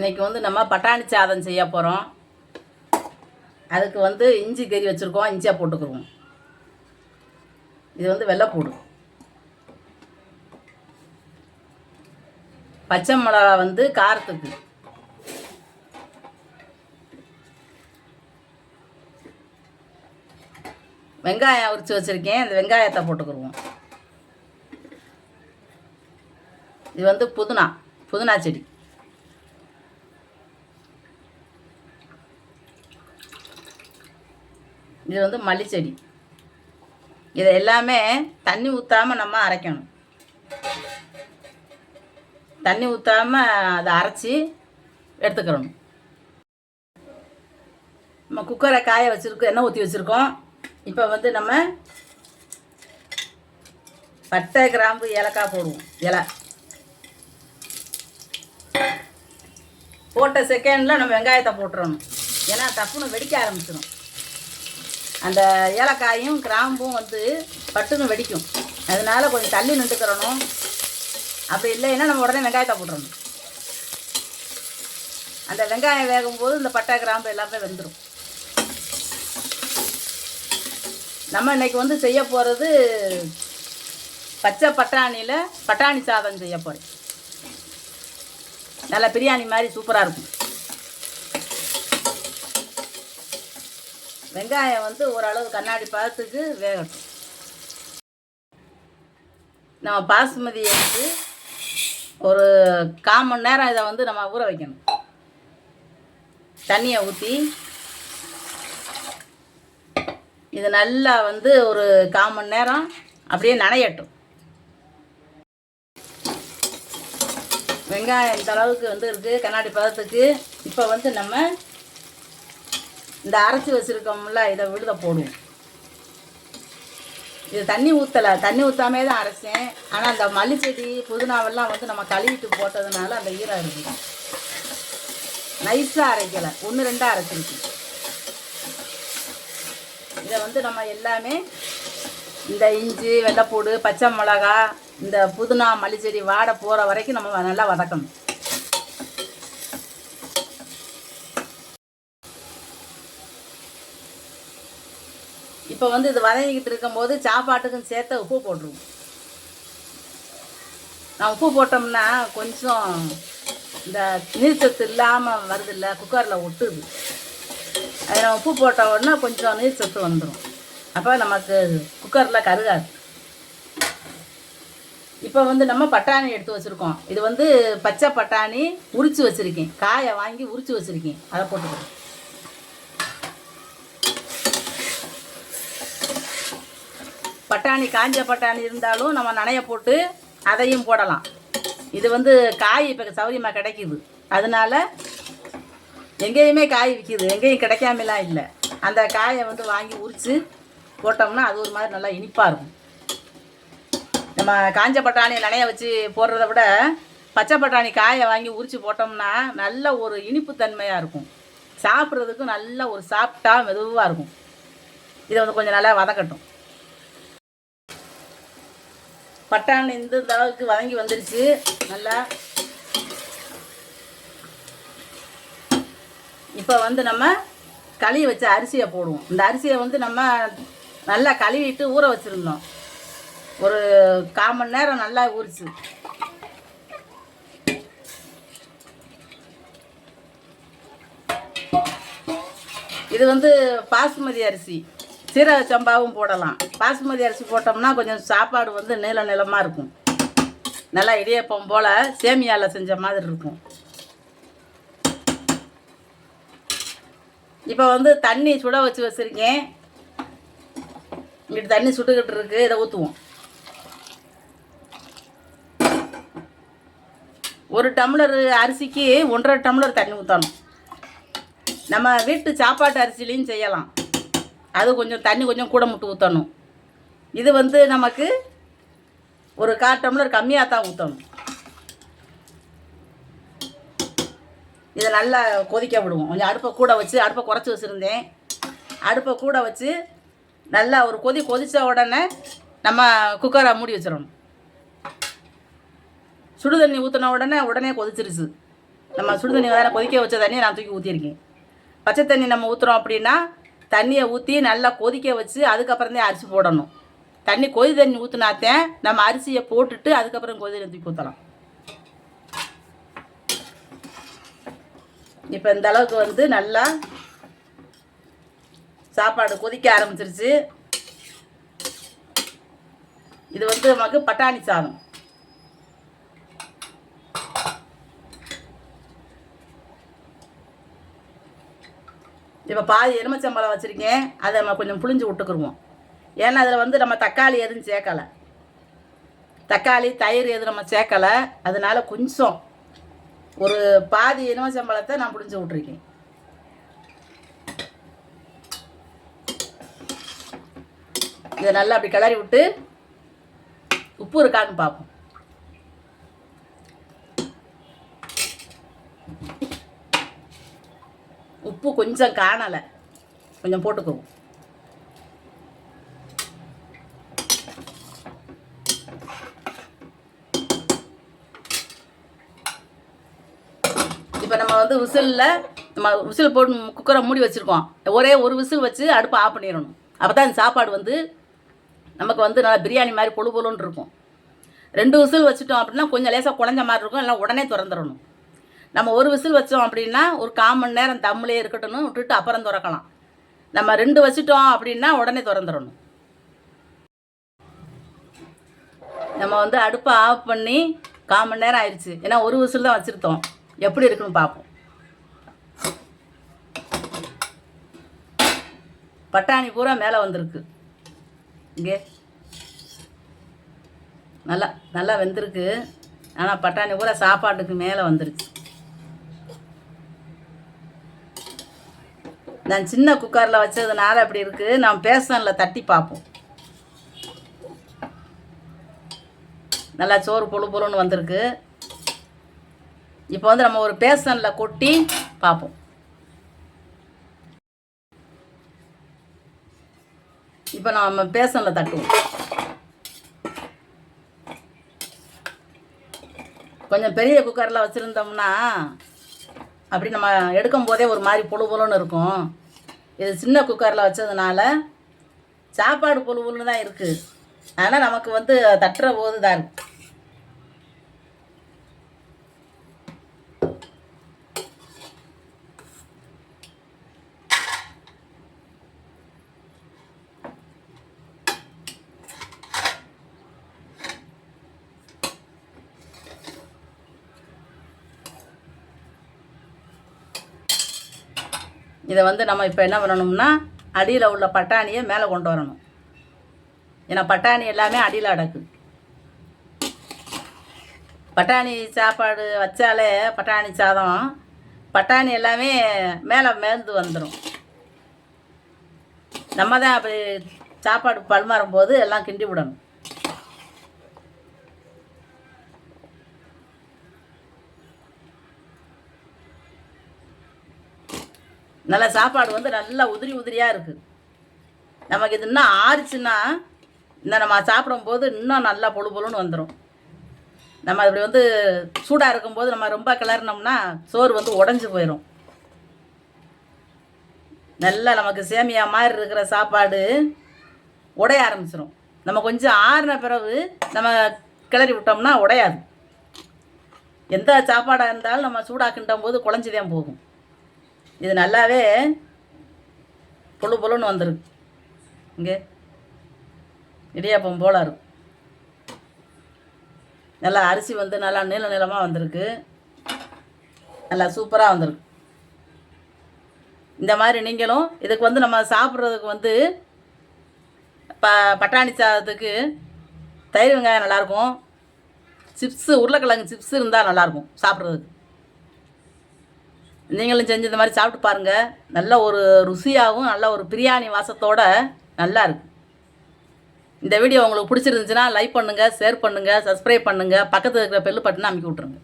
இன்னைக்கு வந்து நம்ம பட்டாணி சாதம் செய்ய போகிறோம் அதுக்கு வந்து இஞ்சி கறி வச்சுருக்கோம். இஞ்சியாக போட்டுக்குருவோம் இது வந்து வெள்ளைப்பூடு பச்சை மிளகா வந்து காரத்துக்கு. வெங்காயம் உரித்து வச்சுருக்கேன். இந்த வெங்காயத்தை போட்டுக்குருவோம். இது வந்து புதினா புதினா செடி. இது வந்து மல்லிச்செடி. இதை எல்லாமே தண்ணி ஊற்றாமல் நம்ம அரைக்கணும். தண்ணி ஊற்றாமல் அதை அரைச்சி எடுத்துக்கிறணும் நம்ம குக்கரை காய வச்சுருக்கோம் எண்ணெய் ஊற்றி வச்சுருக்கோம். இப்போ வந்து நம்ம பட்டை கிராம்பு ஏலக்காய் போடுவோம். இலை. போட்ட செகண்டில் நம்ம வெங்காயத்தை போட்டுறணும். ஏன்னா டப்புன்னு வெடிக்க ஆரம்பிச்சிடும் அந்த ஏலக்காயும் கிராம்பும் வந்து பட்டுன்னு வெடிக்கும். அதனால் கொஞ்சம் தள்ளி நின்றுக்கிறணும். அப்படி இல்லைன்னா நம்ம உடனே வெங்காயத்தை போட்டுறணும். அந்த வெங்காயம் வேகும்போது இந்த பட்டை கிராம்பு எல்லாமே வெந்துடும் நம்ம இன்றைக்கி வந்து செய்ய போகிறது பச்சை பட்டாணியில் பட்டாணி சாதம் செய்ய போகிறேன் நல்லா பிரியாணி மாதிரி சூப்பராக இருக்கும். வெங்காயம் வந்து ஓரளவு கண்ணாடி பதத்துக்கு வேகட்டும். நம்ம பாசுமதி எடுத்து ஒரு கால் மணி நேரம் இதை வந்து நம்ம ஊற வைக்கணும். தண்ணியை ஊற்றி இது நல்லா வந்து ஒரு கால் மணி நேரம் அப்படியே நனையட்டும். வெங்காயம் இந்த அளவுக்கு வந்து இருக்குது கண்ணாடி பதத்துக்கு. இப்போ வந்து நம்ம இந்த அரைச்சி வச்சுருக்கோம்ல இதை விழுத போடுவோம். இது தண்ணி ஊற்றலை தண்ணி ஊற்றாமே தான் அரைச்சேன். ஆனால் அந்த மல்லிச்செடி புதினாவெல்லாம் வந்து நம்ம கழுவிட்டு போட்டதுனால அந்த ஈரம் இருக்குது நைஸாக அரைக்கலை. ஒன்று ரெண்டாக அரைச்சிருக்கு. இதை வந்து நம்ம எல்லாமே இந்த இஞ்சி வெள்ளைப்பூடு பச்சை மிளகா இந்த புதினா மல்லிச்செடி வாட போகிற வரைக்கும் நம்ம நல்லா வதக்கணும். இப்போ வந்து இது வதங்கிக்கிட்டு இருக்கும்போது சாப்பாட்டுக்கும் சேர்த்து உப்பு போட்டுருவோம். நான் உப்பு போட்டோம்னா கொஞ்சம் இந்த நீர்ச்சத்து இல்லாமல் வருது இல்லை குக்கரில் ஒட்டுது. அது நம்ம உப்பு போட்ட உடனே கொஞ்சம் நீர்ச்சத்து வந்துடும் அப்போ நமக்கு குக்கரில் கருகாது. இப்போ வந்து நம்ம பட்டாணி எடுத்து வச்சுருக்கோம். இது வந்து பச்சை பட்டாணி உரித்து வச்சுருக்கேன். காயை வாங்கி உரித்து வச்சுருக்கேன். அதை போட்டுக்கிறேன். பட்டாணி காஞ்ச பட்டாணி இருந்தாலும் நம்ம நனைய போட்டு அதையும் போடலாம். இது வந்து காய் இப்போ சௌரியமாக கிடைக்கிது. அதனால எங்கேயுமே காய் விற்கிது. எங்கேயும் கிடைக்காமலாம் இல்லை. அந்த காயை வந்து வாங்கி உரித்து போட்டோம்னா அது ஒரு மாதிரி நல்லா இனிப்பாக இருக்கும். நம்ம காஞ்ச பட்டாணி நனைய வச்சு போடுறத விட பச்சை பட்டாணி காயை வாங்கி உரித்து போட்டோம்னா நல்ல ஒரு இனிப்பு தன்மையாக இருக்கும். சாப்பிட்றதுக்கும் நல்ல ஒரு சாப்பிட்டா மெதுவாக இருக்கும். இதை வந்து கொஞ்சம் நல்லா வதக்கட்டும். பட்டாணி இந்த அளவுக்கு வதங்கி வந்துருச்சு. நல்லா. இப்போ வந்து நம்ம கழுவி வச்ச அரிசியை போடுவோம். இந்த அரிசியை வந்து நம்ம நல்லா கழுவிட்டு ஊற வச்சுருந்தோம். ஒரு கால் மணி நேரம் நல்லா ஊறிச்சு. இது வந்து பாசுமதி அரிசி. சீரக சம்பாவும் போடலாம். பாசுமதி அரிசி போட்டோம்னா கொஞ்சம் சாப்பாடு வந்து நீள நிலமாக இருக்கும். நல்லா இடியப்பம் போல் சேமியாவில் செஞ்ச மாதிரி இருக்கும். இப்போ வந்து தண்ணி சுட வச்சு வச்சுருக்கேன். இங்கிட்டு தண்ணி சுட்டுக்கிட்டு இருக்கு இதை ஊற்றுவோம் ஒரு டம்ளர் அரிசிக்கு ஒன்றரை டம்ளர் தண்ணி ஊற்றணும் நம்ம வீட்டு சாப்பாட்டு அரிசிலையும் செய்யலாம். அது கொஞ்சம் தண்ணி கொஞ்சம் கூட முட்டு ஊற்றணும் இது வந்து நமக்கு ஒரு கால் டம்ளர் கம்மியாக தான் ஊற்றணும் இதை நல்லா கொதிக்க விடுவோம். கொஞ்சம் அடுப்பை கூட வச்சு அடுப்பை குறைச்சி வச்சுருந்தேன். அடுப்பை கூட வச்சு நல்லா ஒரு கொதி கொதித்த உடனே நம்ம குக்கரை மூடி வச்சிடணும். சுடு தண்ணி ஊற்றின உடனே உடனே கொதிச்சிருச்சு. நம்ம சுடு தண்ணி வேறு கொதிக்க வச்ச தண்ணியை நான் தூக்கி ஊற்றிருக்கேன் பச்சை தண்ணி நம்ம ஊற்றுறோம் அப்படின்னா தண்ணியை ஊற்றி நல்லா கொதிக்க வச்சு அதுக்கப்புறம் தான் அரிசி போடணும். தண்ணி கொதி தண்ணி ஊற்றினாத்தேன் நம்ம அரிசியை போட்டுட்டு அதுக்கப்புறம் கொதி தண்ணி தூக்கி ஊற்றலாம் இப்போ இந்த அளவுக்கு வந்து நல்லா சாப்பாடு கொதிக்க ஆரம்பிச்சிருச்சு. இது வந்து நமக்கு பட்டாணி சாதம். இப்போ பாதி எலுமிச்சம்பழம் வச்சுருக்கேன். அதை நம்ம கொஞ்சம் புளிஞ்சு விட்டுக்குருவோம். ஏன்னா அதில் வந்து நம்ம தக்காளி எதுவும் சேர்க்கலை. தக்காளி தயிர் எதுவும் நம்ம சேர்க்கலை. அதனால கொஞ்சம் ஒரு பாதி எலுமிச்சம்பழத்தை நான் புளிஞ்சு விட்ருக்கேன் இதை நல்லா அப்படி கிளறி விட்டு உப்பு இருக்கான்னு பார்ப்போம். உப்பு கொஞ்சம் காணலை. கொஞ்சம் போட்டுக்கோங்க. இப்போ நம்ம வந்து விசிலில் நம்ம விசில் போட்டு குக்கரை மூடி வச்சுருக்கோம். ஒரே ஒரு விசில் வச்சு அடுப்பை ஆஃப் பண்ணிடணும். அப்போ தான் சாப்பாடு வந்து நமக்கு வந்து நல்லா பிரியாணி மாதிரி பொழு பொழுன்னு இருக்கும். ரெண்டு விசில் வச்சுட்டோம் அப்படின்னா கொஞ்சம் லேசாக குழஞ்ச மாதிரி இருக்கும். இல்லை உடனே திறந்துடணும். நம்ம ஒரு விசில் வச்சோம் அப்படின்னா ஒரு கால் மணி நேரம் தம்மிலே இருக்கட்டும்னு விட்டுட்டு அப்புறம் திறக்கலாம். நம்ம ரெண்டு வச்சுட்டோம் அப்படின்னா உடனே திறந்துடணும். நம்ம வந்து அடுப்பை ஆஃப் பண்ணி கால் மணி நேரம் ஆயிடுச்சு. ஏன்னா ஒரு விசில் தான் வச்சுருத்தோம். எப்படி இருக்குன்னு பார்ப்போம். பட்டாணி பூரா மேலே வந்திருக்கு. இங்கே. நல்லா நல்லா வெந்திருக்கு. ஆனால் பட்டாணி பூரா சாப்பாட்டுக்கு மேலே வந்துருச்சு நான் சின்ன குக்கரில் வச்சதுனால அப்படி இருக்குது நான் பேசனில் தட்டி பார்ப்போம். நல்லா சோறு பொழு பொழுன்னு வந்திருக்கு. இப்போ வந்து நம்ம ஒரு பேசனில் கொட்டி பார்ப்போம். இப்போ நம்ம பேசனில் தட்டுவோம். கொஞ்சம் பெரிய குக்கரில் வச்சுருந்தோம்னா அப்படி நம்ம எடுக்கும் போதே ஒரு மாதிரி பொழு பொழுன்னு இருக்கும். இது சின்ன குக்கரில் வச்சதுனால சாப்பாடு பொழு பொழுன்னு தான் இருக்குது ஆனால் நமக்கு வந்து தட்டுற போது தான் இருக்குது இதை வந்து நம்ம இப்போ என்ன பண்ணணும்னா அடியில் உள்ள பட்டாணியை மேலே கொண்டு வரணும். ஏன்னா பட்டாணி எல்லாமே அடியில் அடக்கு. பட்டாணி சாப்பாடு வச்சாலே பட்டாணி சாதம் பட்டாணி எல்லாமே மேலே மேந்து வந்துடும் நம்ம தான் அப்படி சாப்பாடு பல்மாறும் போது எல்லாம் கிண்டி விடணும். நல்ல சாப்பாடு வந்து நல்லா உதிரி உதிரியாக இருக்குது நமக்கு இது இன்னும் ஆறுச்சுன்னா இந்த நம்ம சாப்பிடும்போது இன்னும் நல்லா பொழு பொழுன்னு வந்துடும் நம்ம அப்படி வந்து சூடாக இருக்கும்போது நம்ம ரொம்ப கிளறினோம்னா சோறு வந்து உடஞ்சி போயிடும் நல்லா நமக்கு சேமியா மாதிரி இருக்கிற சாப்பாடு உடைய ஆரம்பிச்சிடும் நம்ம கொஞ்சம் ஆறின பிறகு நம்ம கிளறி விட்டோம்னா உடையாது. எந்த சாப்பாடாக இருந்தாலும் நம்ம சூடாக கிண்டும் போது குழஞ்சி தான் போகும். இது நல்லாவே பொழு புழுன்னு வந்துருக்கு. இங்கே. இடியாப்பம் போல இருக்கும் நல்லா அரிசி வந்து நல்லா நீள நீளமாக வந்திருக்கு. நல்லா சூப்பராக வந்திருக்கு. இந்த மாதிரி நீங்களும் இதுக்கு வந்து நம்ம சாப்பிட்றதுக்கு வந்து ப பட்டாணி சாதத்துக்கு தயிர் வெங்காயம் நல்லாயிருக்கும் சிப்ஸு உருளைக்கிழங்கு சிப்ஸ் இருந்தால் நல்லாயிருக்கும் சாப்பிட்றதுக்கு. நீங்களும் செஞ்சு இந்த மாதிரி சாப்பிட்டு பாருங்கள் நல்ல ஒரு ருசியாகவும் நல்ல ஒரு பிரியாணி வாசத்தோட நல்லா இருக்கு. இந்த வீடியோ உங்களுக்கு பிடிச்சிருந்துச்சுன்னா லைக் பண்ணுங்கள் ஷேர் பண்ணுங்கள் சப்ஸ்கிரைப் பண்ணுங்கள் பக்கத்தில் இருக்கிற பெல்லு பட்டனை அமைக்கி விட்ருங்க